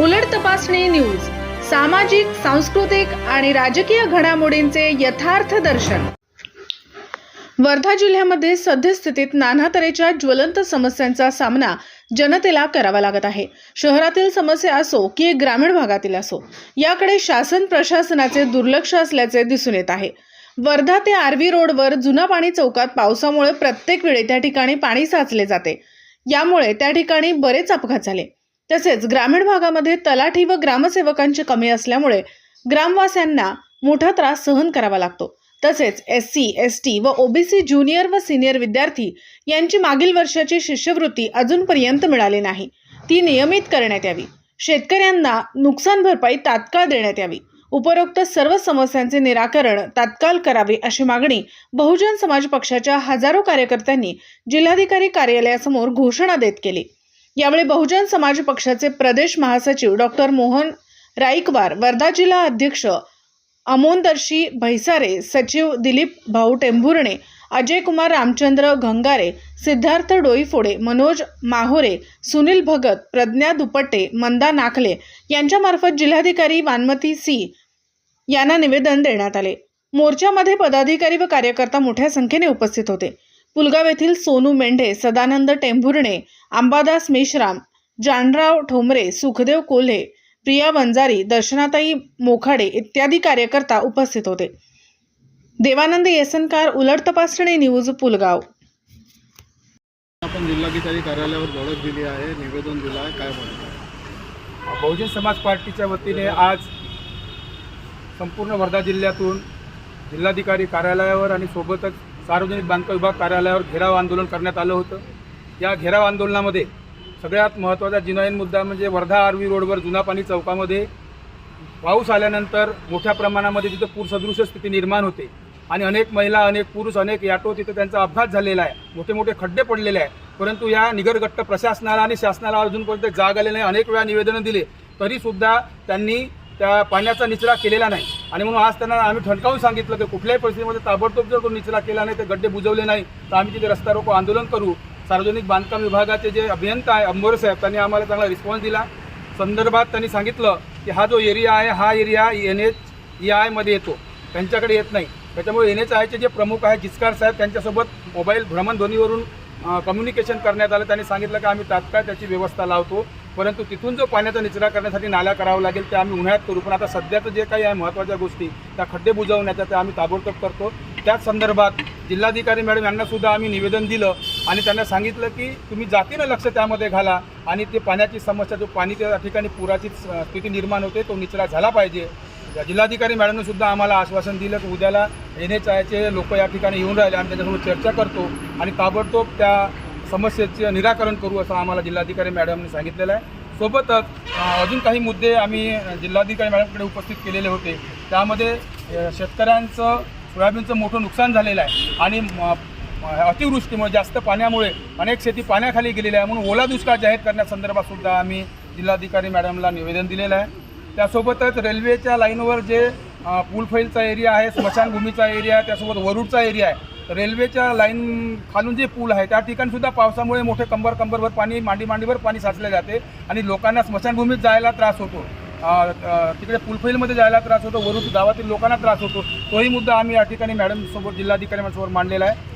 उलट तपासणी न्यूज सामाजिक सांस्कृतिक आणि राजकीय घडामोडींचे यथार्थ दर्शन. वर्धा जिल्ह्यामध्ये सद्यस्थितीत नाना तऱ्हेच्या ज्वलंत समस्यांचा सामना जनतेला करावा लागत आहे. शहरातील समस्या असो की ग्रामीण भागातील असो याकडे शासन प्रशासनाचे दुर्लक्ष असल्याचे दिसून येत आहे. वर्धा ते आरवी रोडवर जुना पाणी चौकात पावसामुळे प्रत्येक वेळी त्या ठिकाणी पाणी साचले जाते. यामुळे त्या ठिकाणी बरेच अपघात झाले. तसेच ग्रामीण भागामध्ये तलाठी व ग्रामसेवकांची कमी असल्यामुळे ग्रामवास्यांना मोठा त्रास सहन करावा लागतो. तसेच एस सी एस टी व ओबीसी ज्युनियर व सिनियर विद्यार्थी यांची मागील वर्षाची शिष्यवृत्ती अजूनपर्यंत मिळाली नाही. ती नियमित करण्यात यावी. शेतकऱ्यांना नुकसान भरपाई तात्काळ देण्यात यावी. उपरोक्त सर्व समस्यांचे निराकरण तात्काळ करावे अशी मागणी बहुजन समाज पक्षाच्या हजारो कार्यकर्त्यांनी जिल्हाधिकारी कार्यालयासमोर घोषणा देत केली. यावेळी बहुजन समाज पक्षाचे प्रदेश महासचिव डॉक्टर मोहन राईकवार वर्धा जिल्हा अध्यक्ष अमोनदर्शी भैसारे सचिव दिलीप भाऊ टेंभुर्णे अजय कुमार रामचंद्र घंगारे सिद्धार्थ डोईफोडे मनोज माहोरे सुनील भगत प्रज्ञा दुपट्टे मंदा नाखले यांच्यामार्फत जिल्हाधिकारी वानमती सी यांना निवेदन देण्यात आले. मोर्चामध्ये पदाधिकारी व कार्यकर्ता मोठ्या संख्येने उपस्थित होते. पुलगाव येथील सोनू मेंढे सदानंद टेंभुर्णे अंबादास मेश्राम जानराव ठोंबरे सुखदेव कोल्हे प्रिया वंजारी दर्शनाताई मोखाडे इत्यादी कार्यकर्ता उपस्थित होते. देवानंद येसनकार उलट तपासणी न्यूज पुलगाव. आपण जिल्हाधिकारी कार्यालयावर झडप दिली आहे. निवेदन दिलं आहे काय म्हणतात? बहुजन समाज पार्टीच्या वतीने आज संपूर्ण वर्धा जिल्ह्यातून जिल्हाधिकारी कार्यालयावर आणि सोबतच सार्वजनिक बांधकाम विभाग कार्यालयावर घेराव आंदोलन करण्यात आलं होतं. या घेराव आंदोलनामध्ये सगळ्यात महत्त्वाचा जिनाईन मुद्दा म्हणजे वर्धा आर्वी रोडवर जुना पाणी चौकामध्ये पाऊस आल्यानंतर मोठ्या प्रमाणामध्ये तिथं पूरसदृश स्थिती निर्माण होते. आणि अनेक महिला अनेक पुरुष अनेक याटो तिथं त्यांचा अपघात झालेला आहे. मोठे मोठे खड्डे पडलेले आहे परंतु या निगरगट्ट प्रशासनाला आणि शासनाला अजूनपर्यंत जाग आले नाही. अनेक वेळा निवेदनं दिले. तरीसुद्धा त्यांनी त्या पाण्याचा निचरा केलेला नाही. आणि म्हणून आज त्यांना आम्ही ठणकावून सांगितलं की कुठल्याही परिस्थितीमध्ये ताबडतोब जर तो निचरा केला नाही ते गड्डे बुजवले नाही तर आम्ही तिथे रस्ता रोको आंदोलन करू. सार्वजनिक बांधकाम विभागाचे जे अभियंता आहे अंबोरे साहेब त्यांनी आम्हाला चांगला रिस्पॉन्स दिला. संदर्भात त्यांनी सांगितलं की हा जो एरिया आहे हा एरिया एन एच ई आयमध्ये येतो. त्यांच्याकडे येत नाही. त्याच्यामुळे एन एच आयचे जे प्रमुख आहेत जिचकार साहेब त्यांच्यासोबत मोबाईल भ्रमणध्वनीवरून कम्युनिकेशन करण्यात आलं. त्यांनी सांगितलं की आम्ही तात्काळ त्याची व्यवस्था लावतो. परंतु तिथून जो पाण्याचा निचरा करण्यासाठी नाला करावा लागेल ते आम्ही उन्हाळ्यात करू. पण आता सध्याचं जे काही आहे महत्त्वाच्या गोष्टी त्या खड्डे बुजवण्याच्या त्या आम्ही ताबडतोब करतो. त्याच संदर्भात जिल्हाधिकारी मॅडम यांनासुद्धा आम्ही निवेदन दिलं आणि त्यांना सांगितलं की तुम्ही जातीनं लक्ष त्यामध्ये घाला आणि ते पाण्याची समस्या जो पाणी त्या ठिकाणी पुराची स्थिती निर्माण होते तो निचरा झाला पाहिजे. जिल्हाधिकारी मॅडमनंसुद्धा आम्हाला आश्वासन दिलं की उद्याला एन एच आयचे लोक या ठिकाणी येऊन राहिले. आम्ही त्यांच्यासोबत चर्चा करतो आणि ताबडतोब त्या समस्येचे निराकरण करू असं आम्हाला जिल्हाधिकारी मॅडमने सांगितलेलं आहे. सोबतच अजून काही मुद्दे आम्ही जिल्हाधिकारी मॅडमकडे उपस्थित केलेले होते. त्यामध्ये शेतकऱ्यांचं सोयाबीनचं मोठं नुकसान झालेलं आहे आणि म- अतिवृष्टीमुळे जास्त पाण्यामुळे अनेक शेती पाण्याखाली गेलेली आहे म्हणून ओला दुष्काळ जाहीर करण्यासंदर्भातसुद्धा आम्ही जिल्हाधिकारी मॅडमला निवेदन दिलेलं आहे. त्यासोबतच रेल्वेच्या लाईनवर जे पुलफैलचा एरिया आहे स्मशानभूमीचा एरिया आहे त्यासोबत वरुडचा एरिया आहे रेल्वेच्या लाईन खालून जे पूल आहे त्या ठिकाणीसुद्धा पावसामुळे मोठे कंबर कंबरभर पाणी मांडी मांडीवर पाणी साचले जाते आणि लोकांना स्मशानभूमीत जायला त्रास होतो. तिकडे पुलफैलमध्ये जायला त्रास होतो वरून गावातील लोकांना त्रास होतो. तोही मुद्दा आम्ही या ठिकाणी मॅडमसोबत जिल्हाधिकारी मांडलेला आहे.